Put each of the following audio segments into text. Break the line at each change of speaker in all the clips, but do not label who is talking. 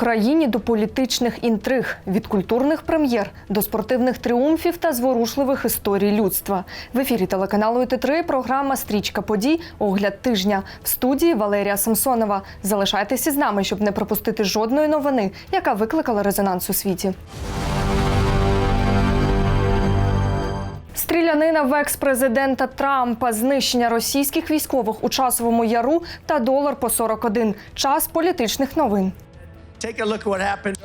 Україні до політичних інтриг, від культурних прем'єр до спортивних тріумфів та зворушливих історій людства. В ефірі телеканалу ІТ3 програма Стрічка подій. Огляд тижня в студії Валерія Самсонова. Залишайтеся з нами, щоб не пропустити жодної новини, яка викликала резонанс у світі. Стрілянина в екс-президента Трампа, знищення російських військових у часовому яру та долар по 41. Час політичних новин.
Take a look at what happened.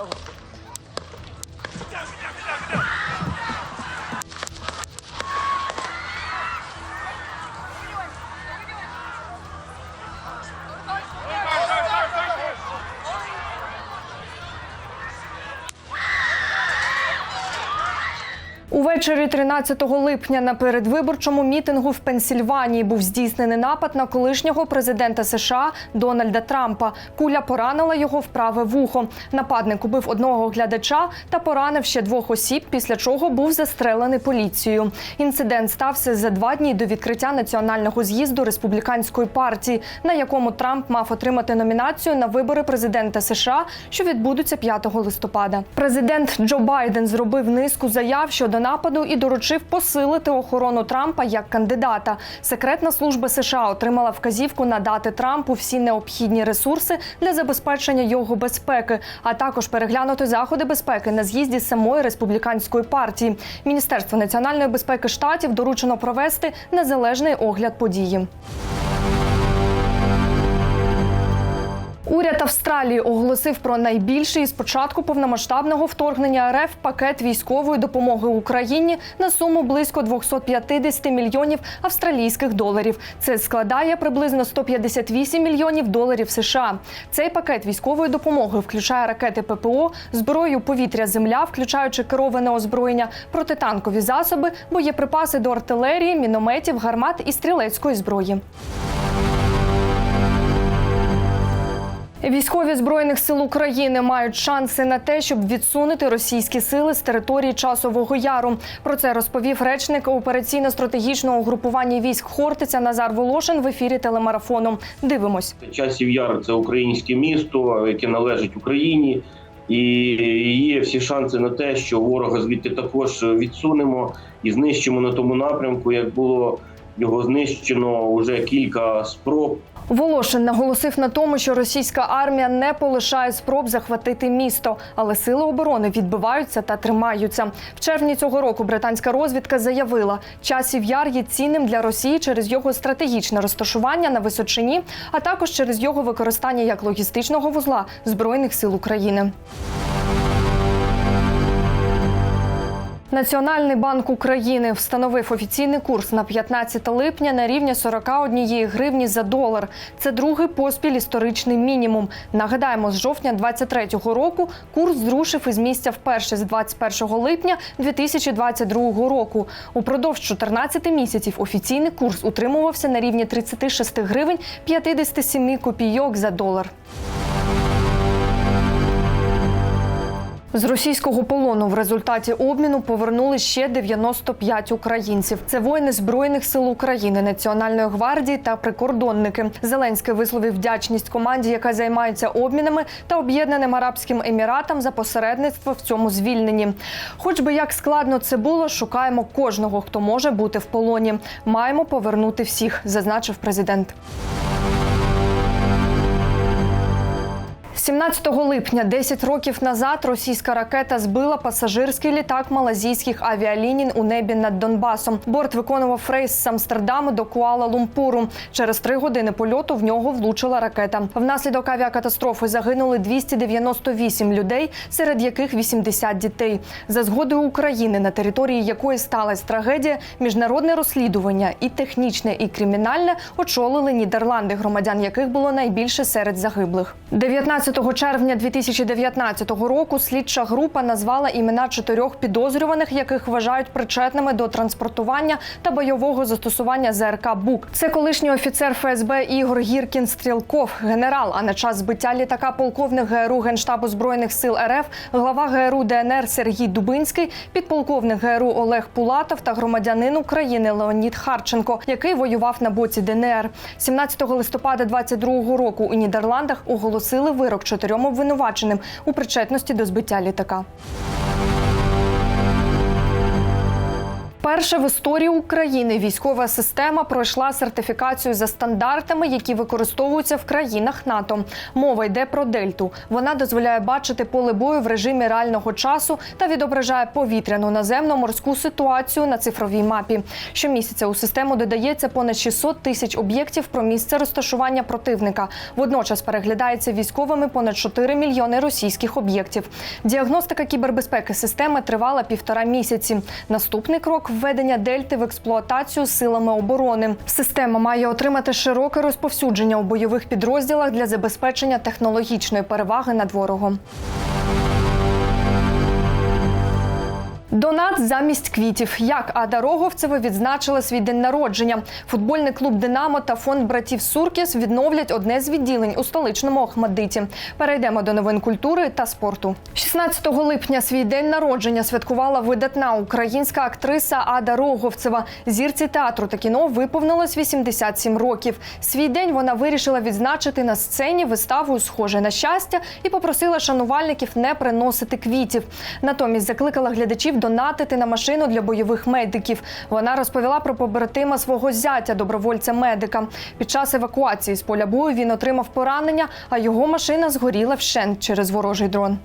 Увечері 13 липня на передвиборчому мітингу в Пенсільванії був здійснений напад на колишнього президента США Дональда Трампа. Куля поранила його в праве вухо. Нападник убив одного глядача та поранив ще двох осіб, після чого був застрелений поліцією. Інцидент стався за два дні до відкриття національного з'їзду республіканської партії, на якому Трамп мав отримати номінацію на вибори президента США, що відбудуться 5 листопада. Президент Джо Байден зробив низку заяв щодо нападу і доручив посилити охорону Трампа як кандидата. Секретна служба США отримала вказівку надати Трампу всі необхідні ресурси для забезпечення його безпеки, а також переглянути заходи безпеки на з'їзді самої республіканської партії. Міністерство національної безпеки штатів доручено провести незалежний огляд події. Уряд Австралії оголосив про найбільший з початку повномасштабного вторгнення РФ пакет військової допомоги Україні на суму близько 250 мільйонів австралійських доларів. Це складає приблизно 158 мільйонів доларів США. Цей пакет військової допомоги включає ракети ППО, зброю повітря-земля, включаючи кероване озброєння, протитанкові засоби, боєприпаси до артилерії, мінометів, гармат і стрілецької зброї. Військові збройних сил України мають шанси на те, щоб відсунути російські сили з території часового яру. Про це розповів речник операційно-стратегічного угрупування військ Хортиця Назар Волошин в ефірі телемарафону. Дивимось.
Часів Яр це українське місто, яке належить Україні, і є всі шанси на те, що ворога звідти також відсунемо і знищимо на тому напрямку, як було його знищено вже кілька спроб.
Волошин наголосив на тому, що російська армія не полишає спроб захватити місто, але сили оборони відбиваються та тримаються. В червні цього року британська розвідка заявила, часів яр є цінним для Росії через його стратегічне розташування на височині, а також через його використання як логістичного вузла збройних сил України. Національний банк України встановив офіційний курс на 15 липня на рівні 41 гривні за долар. Це другий поспіль історичний мінімум. Нагадаємо, з жовтня 2023 року курс зрушив із місця вперше з 21 липня 2022 року. Упродовж 14 місяців офіційний курс утримувався на рівні 36 гривень 57 копійок за долар. З російського полону в результаті обміну повернули ще 95 українців. Це воїни збройних сил України, Національної гвардії та прикордонники. Зеленський висловив вдячність команді, яка займається обмінами та об'єднаним арабським еміратам за посередництво в цьому звільненні. Хоч би як складно це було, шукаємо кожного, хто може бути в полоні. Маємо повернути всіх, зазначив президент. 17 липня, 10 років назад, російська ракета збила пасажирський літак малазійських авіаліній у небі над Донбасом. Борт виконував рейс з Амстердаму до Куала-Лумпуру. Через три години польоту в нього влучила ракета. Внаслідок авіакатастрофи загинули 298 людей, серед яких 80 дітей. За згодою України, на території якої сталася трагедія, міжнародне розслідування і технічне, і кримінальне очолили Нідерланди, громадян яких було найбільше серед загиблих. 19 червня 2019 року слідча група назвала імена чотирьох підозрюваних, яких вважають причетними до транспортування та бойового застосування ЗРК БУК. Це колишній офіцер ФСБ Ігор Гіркін Стрілков, генерал. А на час збиття літака полковник ГРУ Генштабу збройних сил РФ, глава ГРУ ДНР Сергій Дубинський, підполковник ГРУ Олег Пулатов та громадянин України Леонід Харченко, який воював на боці ДНР. 17 листопада 22 року у Нідерландах оголосили вирок чотирьом обвинуваченим у причетності до збиття літака. Перше в історії України військова система пройшла сертифікацію за стандартами, які використовуються в країнах НАТО. Мова йде про дельту. Вона дозволяє бачити поле бою в режимі реального часу та відображає повітряну наземну морську ситуацію на цифровій мапі. Щомісяця у систему додається понад 600 тисяч об'єктів про місце розташування противника. Водночас переглядається військовими понад 4 мільйони російських об'єктів. Діагностика кібербезпеки системи тривала півтора місяці. Наступний крок введення дельти в експлуатацію силами оборони. Система має отримати широке розповсюдження у бойових підрозділах для забезпечення технологічної переваги над ворогом. Донат замість квітів. Як Ада Роговцева відзначила свій день народження. Футбольний клуб Динамо та фонд братів Суркіс відновлять одне з відділень у столичному Охмадиті. Перейдемо до новин культури та спорту. 16 липня свій день народження святкувала видатна українська актриса Ада Роговцева. Зірці театру та кіно виповнилось 87 років. Свій день вона вирішила відзначити на сцені виставою Схоже на щастя і попросила шанувальників не приносити квітів. Натомість закликала глядачів донатити на машину для бойових медиків. Вона розповіла про побратима свого зятя, добровольця медика. Під час евакуації з поля бою він отримав поранення, а його машина згоріла вщент через ворожий дрон.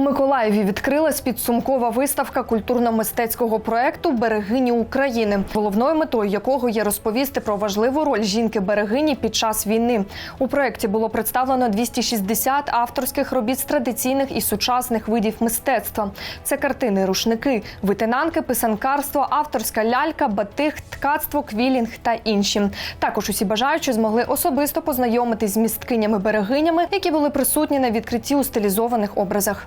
Миколаєві відкрилась підсумкова виставка культурно-мистецького проекту Берегині України, головною метою якого є розповісти про важливу роль жінки-берегині під час війни. У проєкті було представлено 260 авторських робіт з традиційних і сучасних видів мистецтва. Це картини, рушники, витинанки, писанкарство, авторська лялька, батик, ткацтво, квілінг та інші. Також усі бажаючі змогли особисто познайомитись з місткинями-берегинями, які були присутні на відкритті у стилізованих образах.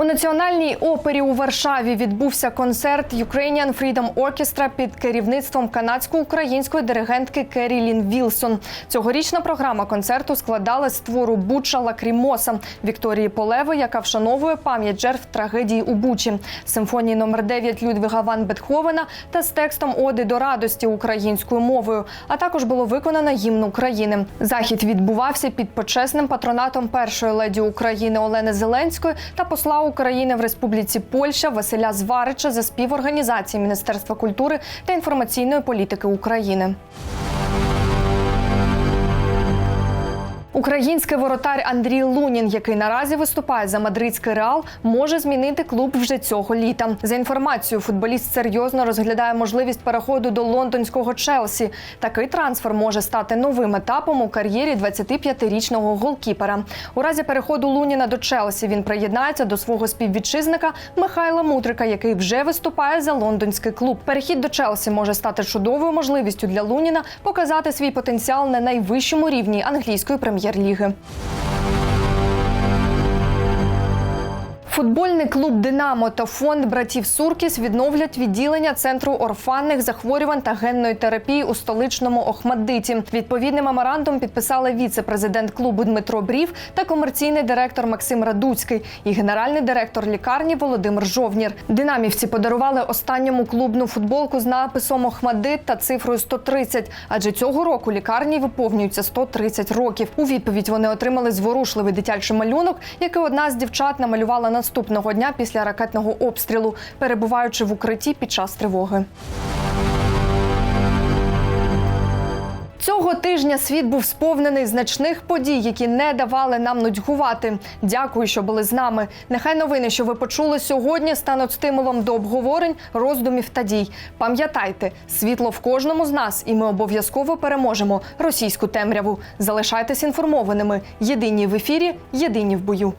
У національній опері у Варшаві відбувся концерт Ukrainian Freedom Orchestra під керівництвом канадсько-української диригентки Керрі Лін Вілсон. Цьогорічна програма концерту складалась з твору Буча Лакрімоса Вікторії Полеви, яка вшановує пам'ять жертв трагедії у Бучі, симфонії номер 9 Людвіга Ван Бетховена та з текстом Оди до радості українською мовою. А також було виконано гімн України. Захід відбувався під почесним патронатом першої леді України Олени Зеленської та посла України в Республіці Польща Василя Зварича за співорганізації Міністерства культури та інформаційної політики України. Український воротар Андрій Лунін, який наразі виступає за мадридський реал, може змінити клуб вже цього літа. За інформацією, футболіст серйозно розглядає можливість переходу до лондонського Челсі. Такий трансфер може стати новим етапом у кар'єрі 25-річного голкіпера. У разі переходу Луніна до Челсі він приєднається до свого співвітчизника Михайла Мутрика, який вже виступає за лондонський клуб. Перехід до Челсі може стати чудовою можливістю для Луніна показати свій потенціал на найвищому рівні англійської прем'єр прем'єр-ліги. Футбольний клуб Динамо та фонд братів Суркіс відновлять відділення центру орфанних захворювань та генної терапії у столичному Охмадиті. Відповідний меморандум підписали віце-президент клубу Дмитро Брів та комерційний директор Максим Радуцький і генеральний директор лікарні Володимир Жовнір. Динамівці подарували останньому клубну футболку з написом Охмадит та цифрою 130, адже цього року лікарні виповнюються 130 років. У відповідь вони отримали зворушливий дитячий малюнок, який одна з дівчат намалювала на наступного дня після ракетного обстрілу, перебуваючи в укритті під час тривоги. Цього тижня світ був сповнений значних подій, які не давали нам нудьгувати. Дякую, що були з нами. Нехай новини, що ви почули сьогодні, стануть стимулом до обговорень, роздумів та дій. Пам'ятайте, світло в кожному з нас, і ми обов'язково переможемо російську темряву. Залишайтесь інформованими. Єдині в ефірі, єдині в бою.